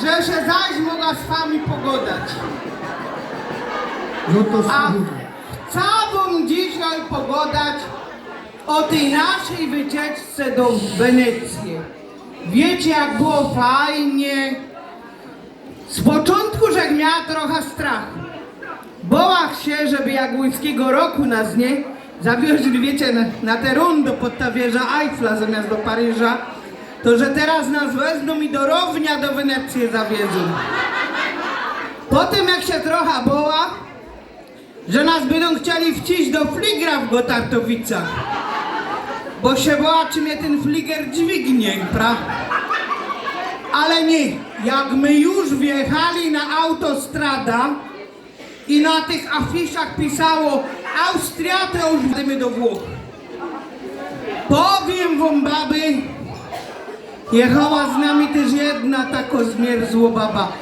Że się zaś mogła z wami pogodać. no to A chciałbym dzisiaj pogodać o tej naszej wycieczce do Wenecji. Wiecie, jak było fajnie. Z początku, że miała trochę strachu. Bołach się, żeby jak łyskiego roku nas nie zawiozli, wiecie, na, na tę rundę pod ta wieża Eiffla zamiast do Paryża, to że teraz nas wezmą i do Rownia do Wenecji zawiedzą. Potem jak się trochę boła, że nas będą chcieli wciść do fligra w Gotartowicach. Bo się bała, czy mnie ten fliger dźwignie, pra? Ale nie, jak my już wjechali na autostrada i na tych afiszach pisało Austria, to już do Włoch. Powiem wam, baby, jechała z nami też jedna tako zmierzło baba.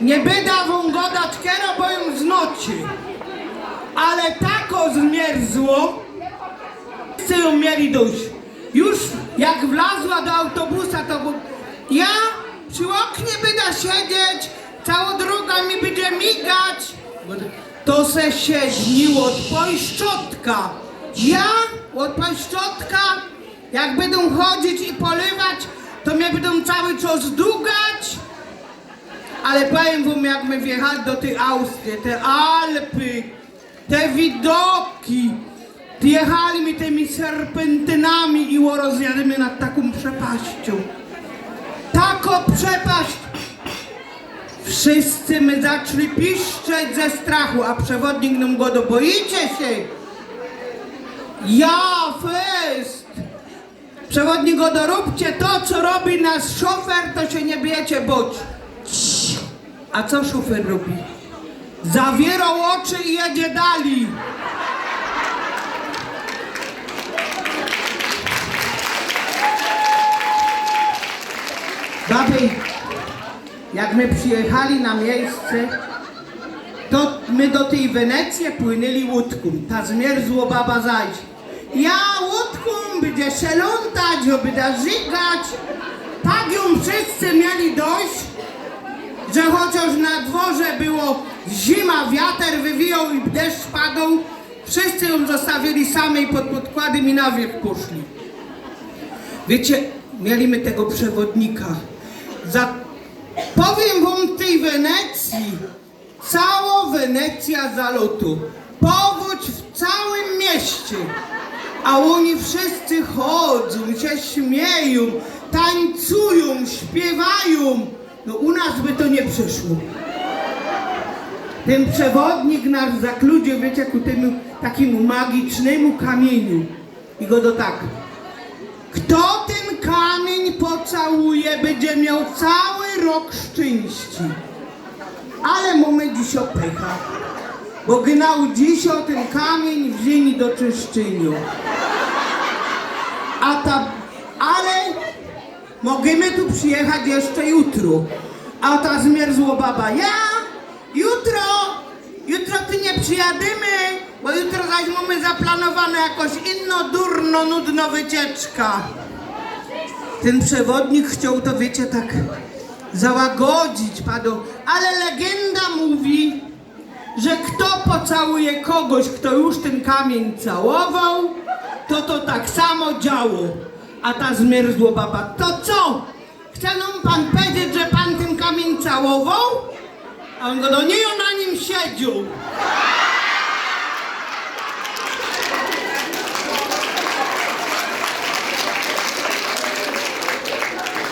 Nie byda wam godać kiero, bo ją znoci. Ale tako zmierzło, wszyscy ją mieli dość. Już jak wlazła do autobusa, to bo ja przy oknie będę siedzieć, cała droga mi będzie migać. To se siedniło od pojszczotka. Ja od pojszczotka, jak będą chodzić i polywać, to mnie będą cały czas dugać. Ale powiem wam, jak my wjechali do tej Austrii, te Alpy, te widoki, jechali mi tymi serpentynami i rozjadymy nad taką przepaścią. Tako przepaść! Wszyscy my zaczęli piszczeć ze strachu, a przewodnik nam go do boicie się? Ja, fest! Przewodnik go doróbcie to, co robi nasz szofer, to się nie bijecie bądź. A co szofer robi? Zawierał oczy i jedzie dalej. Baby, jak my przyjechali na miejsce, to my do tej Wenecji płynęli łódką. Ta zmierzło baba zajść. Ja łódką będzie szelątać, będzie żygać. Tak ją wszyscy mieli dość, że chociaż na dworze było zima, wiatr wywijał i deszcz padał, wszyscy ją zostawili samej pod podkładem i na wierzch poszli. Wiecie, mieliśmy tego przewodnika. Za... Powiem wam tej Wenecji, cała Wenecja zalotu, powódź w całym mieście, a oni wszyscy chodzą, się śmieją, tańcują, śpiewają. No u nas by to nie przyszło. Ten przewodnik nas zakludził, wiecie, ku temu takiemu magicznemu kamieniu. I go do tak. Kto ten kamień pocałuje, będzie miał cały rok szczęści. Ale mamy dziś opycha. Bo gnał dziś o ten kamień w ziemi do czyszczyniu. A ta, ale możemy tu przyjechać jeszcze jutro. A ta zmierzło baba, ja jutro, jutro ty nie przyjadymy, bo jutro zaś mamy zaplanowane jakoś inno, durno, nudno wycieczka. Ten przewodnik chciał to, wiecie, tak załagodzić, padł, ale legenda mówi, że kto pocałuje kogoś, kto już ten kamień całował, to to tak samo działo. A ta zmierzło baba, to co? Chce nam pan powiedzieć, że pan ten kamień całował? A on go, no nie, on na nim siedział.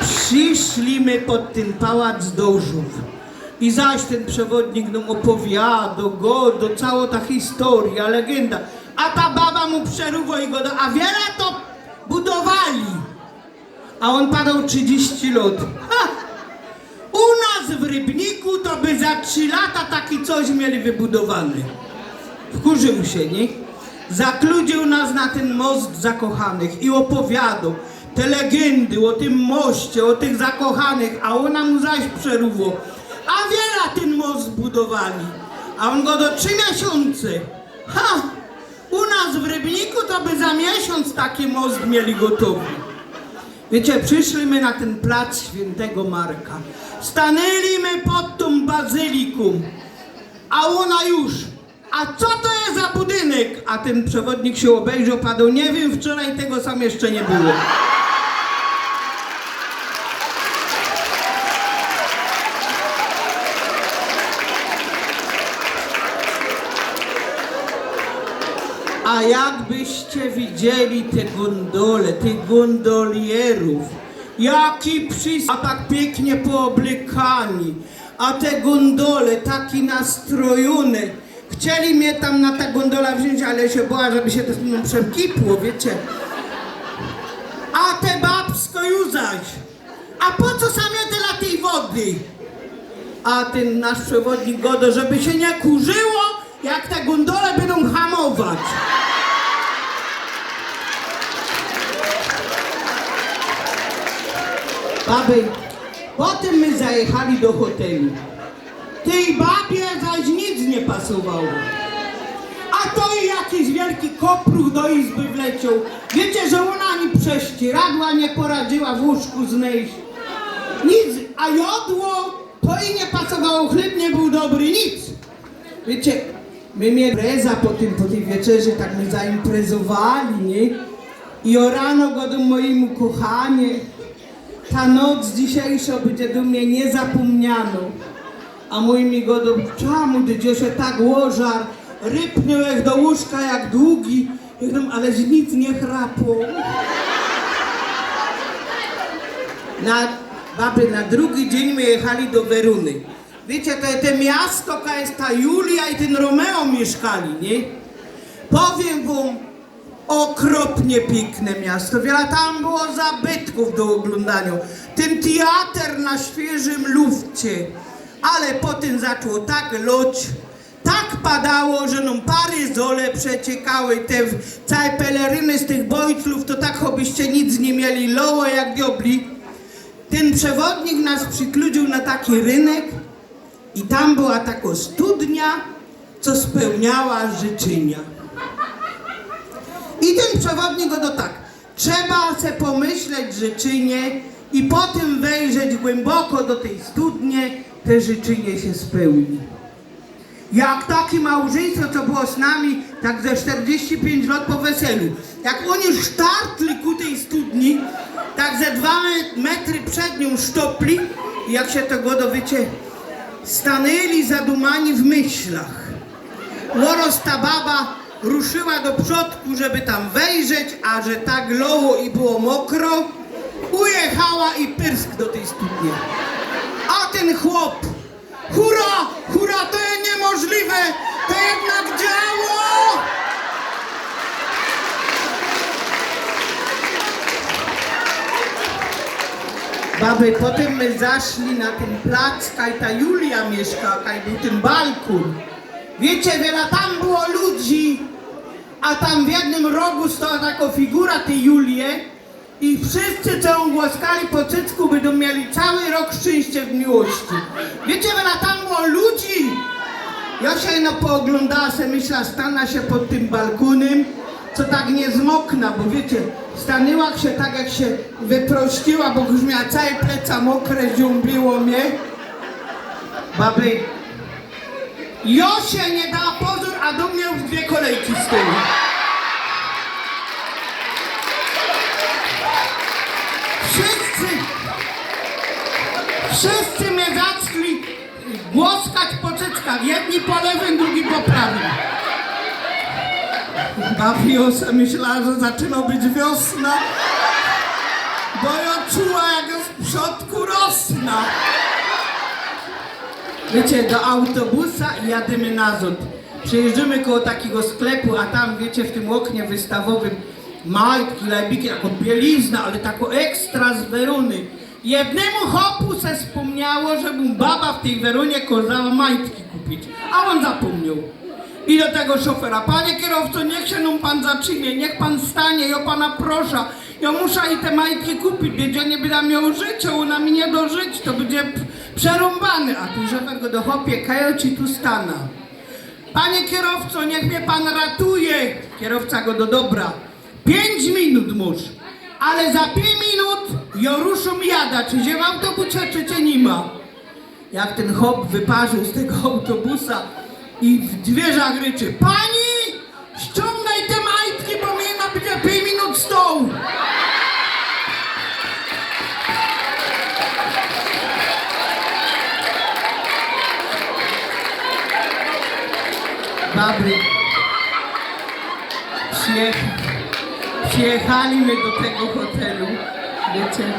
Przyszliśmy pod ten pałac dożów. I zaś ten przewodnik nam opowiada, go, do cała ta historia, legenda. A ta baba mu przerywa i go do, a wiele to budowali. A on padał 30 lat. U nas w Rybniku to by za 3 lata taki coś mieli wybudowany. Wkurzył się, nie? Zakludził nas na ten most zakochanych i opowiadał te legendy o tym moście, o tych zakochanych, a ona mu zaś przeruwo. A wiele ten most budowali. A on go do trzy miesiące. Ha! U nas w Rybniku to by za miesiąc taki most mieli gotowy. Wiecie, przyszliśmy na ten plac świętego Marka. Stanęliśmy pod tą bazyliką, a ona już. A co to jest za budynek? A ten przewodnik się obejrzał, padł. Nie wiem, wczoraj tego sam jeszcze nie było. Jakbyście widzieli te gondole, tych gondolierów, jaki przys... a tak pięknie pooblekani, a te gondole taki nastrojone. Chcieli mnie tam na ta gondola wziąć, ale się bała, żeby się to z mną przekipło, wiecie. A te babsko już zaś. A po co same tyle tej wody? A ten nasz przewodnik godo, żeby się nie kurzyło, jak te gondole będą hamować. Baby, potem my zajechali do hotelu. Tej babie zaś nic nie pasowało. A to i jakiś wielki kopruch do izby wleciał. Wiecie, że ona ani prześcieradła nie poradziła w łóżku znejść. Nic, a jodło to i nie pasowało, chleb nie był dobry, nic. Wiecie, my mieli impreza po, tym, po tej wieczerzy, tak my zaimprezowali, nie? I o rano go do mojemu kochanie, ta noc dzisiejsza będzie do mnie niezapomnianą. A mój mi go do czamu, gdzie się tak łożar, rypnął jak do łóżka, jak długi. Ja mówię, ależ nic nie chrapło. Na, baby, na drugi dzień my jechali do Weruny. Wiecie, to te miasto, jaka jest ta Julia i ten Romeo mieszkali, nie? Powiem wam, okropnie piękne miasto. Wiele tam było zabytków do oglądania. Ten teatr na świeżym lufcie. Ale potem zaczęło tak loć, tak padało, że nam paryzole przeciekały, te całe peleryny z tych bojtlów, to tak chobyście nic nie mieli, loło jak diobli. Ten przewodnik nas przykludził na taki rynek i tam była taka studnia, co spełniała życzenia. I ten przewodnik go do tak. Trzeba se pomyśleć życzenie i potem wejrzeć głęboko do tej studnie, te życzenie się spełni. Jak takie małżeństwo, co było z nami, tak ze 45 lat po weselu. Jak oni sztartli ku tej studni, tak ze dwa me- metry przed nią sztopli, jak się tego dowiecie, stanęli zadumani w myślach. Łoros ta baba ruszyła do przodku, żeby tam wejrzeć, a że tak loło i było mokro, ujechała i pyrsk do tej studni. A ten chłop, hura, hura, to jest niemożliwe, to jednak działo! Baby, potem my zaszli na ten plac, kaj ta Julia mieszka, kaj był ten balkon. Wiecie, wiele tam było ludzi, a tam w jednym rogu stała taka figura tej Julie i wszyscy, co ją głaskali po cycku, będą mieli cały rok szczęście w miłości. Wiecie, wiele tam było ludzi. Ja się no pooglądała, se myślała, stanę się pod tym balkonem, co tak nie zmokna, bo wiecie, stanęła się tak, jak się wyprościła, bo już miała całe pleca mokre, ziąbiło mnie. Baby, Jo się nie da pozór, a do mnie już dwie kolejki z tyłu. Wszyscy, wszyscy mnie zaczęli głoskać po cyckach. Jedni po lewym, drugi po prawym. Bawiosa myślała, że zaczyna być wiosna, bo ja czuła, jak z przodku rosna. Wiecie, do autobusa i jadymy na ząd. Przejeżdżamy koło takiego sklepu, a tam, wiecie, w tym oknie wystawowym majtki, lajbiki, taką bielizna, ale taką ekstra z Weruny. Jednemu hopu se wspomniało, że mu baba w tej Werunie kazała majtki kupić, a on zapomniał. I do tego szofera, panie kierowco, niech się nam pan zaczynie, niech pan stanie, ja pana proszę. Ja muszę i te majtki kupić, będzie nie będę miał życia, ona mi nie dożyć, to będzie przerąbany. A tu szofer go do chłopie, kajo ci tu stana. Panie kierowco, niech mnie pan ratuje. Kierowca go do dobra. Pięć minut musz, ale za pięć minut Joruszą jada, czy się w autobusie, czy cię nie ma. Jak ten hop wyparzył z tego autobusa i w drzwiach ryczy Pani, ściągaj te majtki, bo mnie na 5 minut stołu. Przyjech, przyjechaliśmy do tego hotelu, wiecie,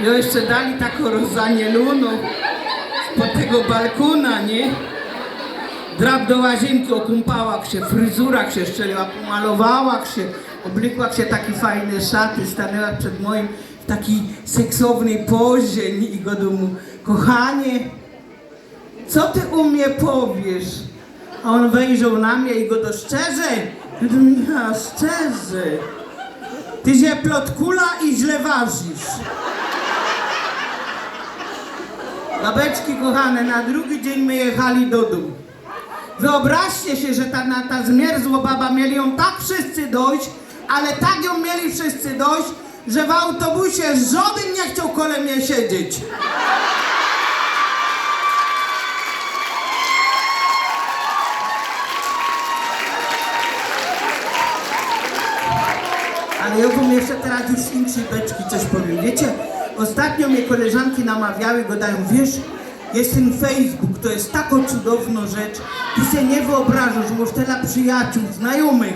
i jeszcze dali taką rozanielunu spod tego balkona, nie? Drap do łazienki, okąpała się, fryzura się szczeliła, pomalowała się, oblekła się takie fajne szaty, stanęła przed moim w takiej seksownej pozie i go do mu, kochanie, co ty u mnie powiesz? A on wejrzał na mnie i go to szczerze? Ja szczerze. Ty się plotkula i źle ważysz. Babeczki kochane, na drugi dzień my jechali do domu. Wyobraźcie się, że ta, ta zmierzła baba mieli ją tak wszyscy dojść, ale tak ją mieli wszyscy dojść, że w autobusie żaden nie chciał kole mnie siedzieć. Ale ja wam jeszcze teraz już innej beczki coś powiem. Wiecie, ostatnio mnie koleżanki namawiały, gadają, wiesz, jest ten Facebook, to jest taką cudowną rzecz. Ty sobie nie wyobrażasz, masz tyle przyjaciół, znajomych,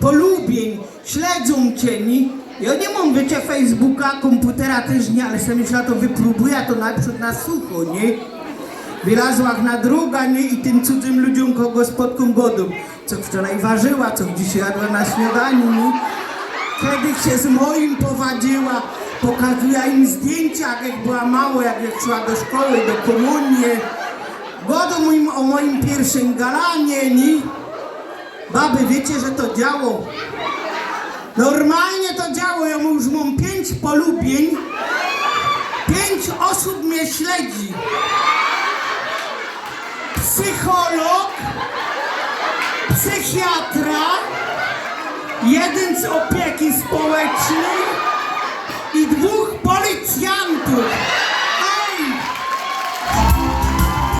polubień, śledzą cię, nie? Ja nie mam, wiecie, Facebooka, komputera też nie, ale sobie myślę, to wypróbuję, to najpierw na sucho, nie? Wylazła na druga, nie? I tym cudzym ludziom, kogo spotkam godą. Co wczoraj ważyła, co dzisiaj jadła na śniadaniu, nie? Kiedy się z moim powadziła, pokazuje im zdjęcia, jak była mało, jak szła do szkoły, do komunii. Godą im o moim pierwszym galanie, nie? Baby, wiecie, że to działo? Normalnie to działo, ja już mam pięć polubień, pięć osób mnie śledzi. Psycholog, psychiatra, jeden z opieki społecznej i dwóch policjantów.